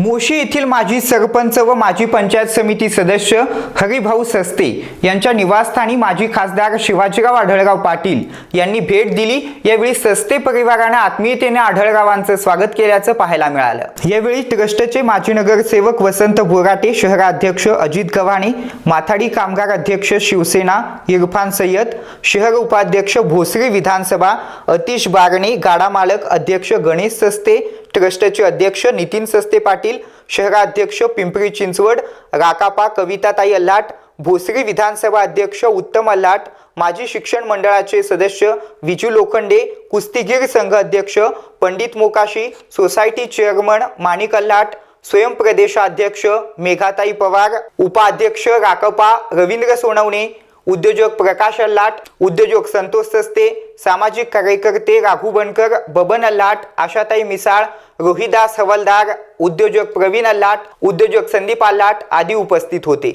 मोशी येथील माजी सरपंच व माजी पंचायत समिती सदस्य हरिभाऊ सस्ते यांच्या निवासस्थानी माजी खासदार शिवाजीराव आढळराव पाटील यांनी भेट दिली. यावेळी सस्ते परिवाराने आत्मीयतेने आढळरावांचं स्वागत केल्याचं पाहायला मिळालं. यावेळी ट्रस्टचे माजी नगरसेवक वसंत बोराटे शहराध्यक्ष अजित गव्हाणे माथाडी कामगार अध्यक्ष शिवसेना इरफान सय्यद शहर उपाध्यक्ष भोसरी विधानसभा अतिश बारणे गाडा मालक अध्यक्ष गणेश सस्ते ट्रस्टचे अध्यक्ष नितीन सस्ते पाटील शहराध्यक्ष पिंपरी चिंचवड राकापा कविताताई अल्हाट भोसरी विधानसभा अध्यक्ष उत्तम अल्हाट माजी शिक्षण मंडळाचे सदस्य विजू लोखंडे कुस्तीगीर संघ अध्यक्ष पंडित मोकाशी सोसायटी चेअरमन माणिक अल्हाट स्वयंप्रदेशाध्यक्ष मेघाताई पवार उपाध्यक्ष राकपा रवींद्र सोनवणे उद्योजक प्रकाश अल्लाट उद्योजक संतोष सस्ते सामाजिक कार्यकर्ते राघू बनकर बबन अल्लाट आशाताई मिसाळ रोहिदास हवलदार उद्योजक प्रवीण अल्लाट उद्योजक संदीप अल्लाट आदी उपस्थित होते.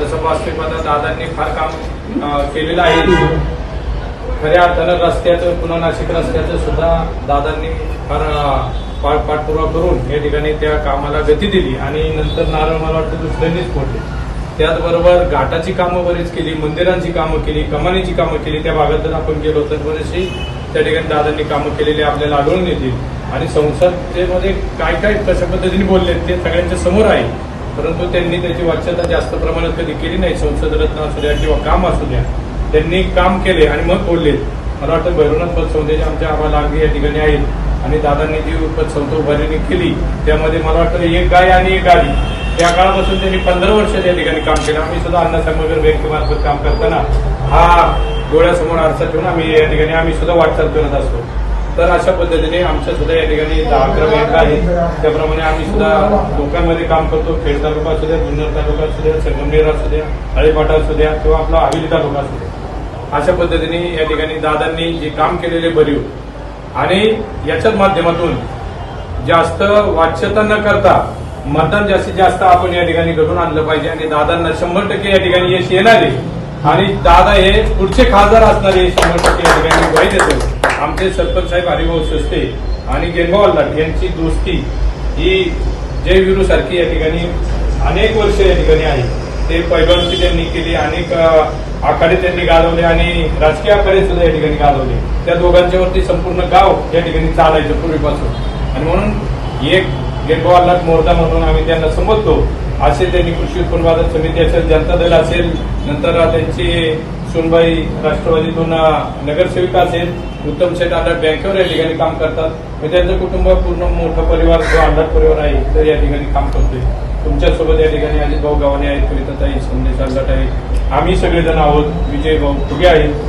तसं वास्तविकता दादांनी फार काम केलेलं आहे. खऱ्या अर्थानं रस्त्याचं पुन्हा नाशिक रस्त्याचं सुद्धा दादांनी फार पाठपुरावा करून या ठिकाणी त्या कामाला गती दिली आणि नंतर नारळ मला वाटतं दुसऱ्यांनीच फोडले. त्याचबरोबर घाटाची कामं बरीच केली मंदिरांची कामं केली कमानीची कामं केली त्या भागात जर आपण गेलो तर बरेचशी त्या ठिकाणी दादांनी कामं केलेली आपल्याला आढळून येतील. आणि संसदेमध्ये काय काय कशा पद्धतीने बोलले ते सगळ्यांच्या समोर आहे. परंतु त्यांनी त्याची वाच्यता जास्त प्रमाणात कधी केली नाही. संसद रत्न असू द्या किंवा काम असू द्या. त्यांनी काम केले आणि मग बोलले. मला वाटतं भैरवनाथ पतसंस्थेचे आमच्या आम्हाला अगदी या ठिकाणी आहेत आणि दादांनी जी पतसंस्था उभारणी केली त्यामध्ये मला वाटतं एक गाय आणि एक गाडी त्या काळापासून त्यांनी पंधरा वर्ष त्या ठिकाणी काम केलं. आम्ही सुद्धा अन्न संवर्धन बँकेमार्फत काम करताना हा डोळ्यासमोर आरसा ठेवून आम्ही या ठिकाणी आम्ही सुद्धा वाटचाल करत असतो. तर अशा पद्धतीने आमच्या सुद्धा या ठिकाणी दहा अकरा बँक आहेत त्याप्रमाणे आम्ही सुद्धा लोकांमध्ये काम करतो. खेड तालुका असू द्या जुन्नर तालुका असू द्या संगमनेर असू द्या हळीपाटा असू द्या किंवा आपला हवेली तालुका असू द्या. अशा पद्धतीने या ठिकाणी दादांनी जे काम केलेले बरीव आणि याच्याच माध्यमातून जास्त वाच्यता न करता मतदान जास्तीत जास्त आपण या ठिकाणी घडून आणलं पाहिजे आणि दादांना शंभर टक्के या ठिकाणी यश येणारे आणि दादा हे पुढचे खासदार असणारे शंभर टक्के या ठिकाणी वाईट देतो आमचे सरपंच साहेब हरिभाऊ सस्ते आणि गेनभाऊ यांची दोस्ती ही जय विरू सारखी या ठिकाणी अनेक वर्ष या ठिकाणी आहे. ते पैलवानची त्यांनी केली अनेक आखाडे त्यांनी गाजवले आणि राजकीय आखाडे सुद्धा या ठिकाणी गाजवले त्या दोघांच्या वरती संपूर्ण गाव या ठिकाणी चालायचं पूर्वीपासून. आणि म्हणून एक गेटवाला मोर्चा म्हणून आम्ही त्यांना समजतो असे त्यांनी कृषी उत्पन्न बाजार समिती असेल जनता दल असेल नंतर त्यांची सुनबाई राष्ट्रवादीतून नगरसेविका असेल उत्तम शेठ आढळ बँकेवर या ठिकाणी काम करतात. म्हणजे त्यांचं कुटुंब पूर्ण मोठा परिवार जो आधार परिवार आहे तर या ठिकाणी काम करतोय. तुमच्यासोबत या ठिकाणी अजित भाऊ गावाने आहेत कविताताई संदेश आल्लाट आहे. आम्ही सगळेजण आहोत विजय भाऊ फुगे आहेत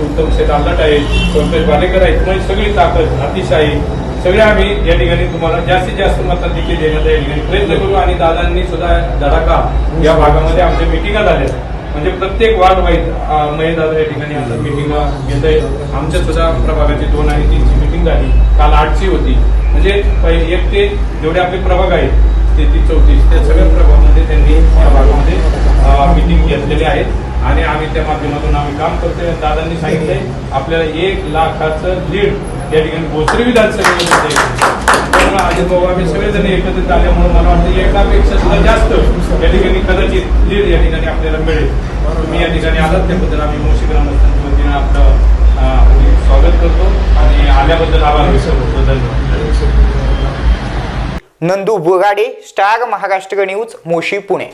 उत्तम शेठ आल्लाट आहेत संतोष बालेकर आहेत म्हणजे सगळी ताकद अतिशय आहे. सगळे आम्ही या ठिकाणी तुम्हाला जास्तीत जास्त मताधिक्य देण्याचा या ठिकाणी प्रयत्न करू आणि दादांनी सुद्धा धडाका या भागामध्ये आमच्या मिटिंगा झाल्या. म्हणजे प्रत्येक वार्ड वाईज मयदादा या ठिकाणी आता मिटिंग घेत आहेत आमच्या सुद्धा प्रभागाची दोन आणि तीनची मिटिंग झाली. काल आठची होती. म्हणजे एक ते जेवढे आपले प्रभाग आहेत तेहतीस चौतीस त्या सगळ्या प्रभागामध्ये त्यांनी या भागामध्ये मिटिंग घेतलेली आहेत. आणि आम्ही त्या माध्यमातून आम्ही काम करतोय. दादांनी सांगितलंय आपल्याला एक लाखाचं लीड या ठिकाणी भोसरी विधानसभेमध्ये त्यामुळे अजित भाऊ आम्ही सगळेजण एकत्रित आल्यामुळे मला वाटतं एकापेक्षा सुद्धा जास्त या ठिकाणी कदाचित लीड या ठिकाणी आपल्याला मिळेल तुम्ही या ठिकाणी आलात त्याबद्दल आम्ही मोशी ग्रामस्थांच्या वतीनं आपलं अं, म्हणजे स्वागत करतो आणि आल्याबद्दल आभार विसरतो धन्यवाद. Nandu Bugade star Maharashtra news Moshi Pune.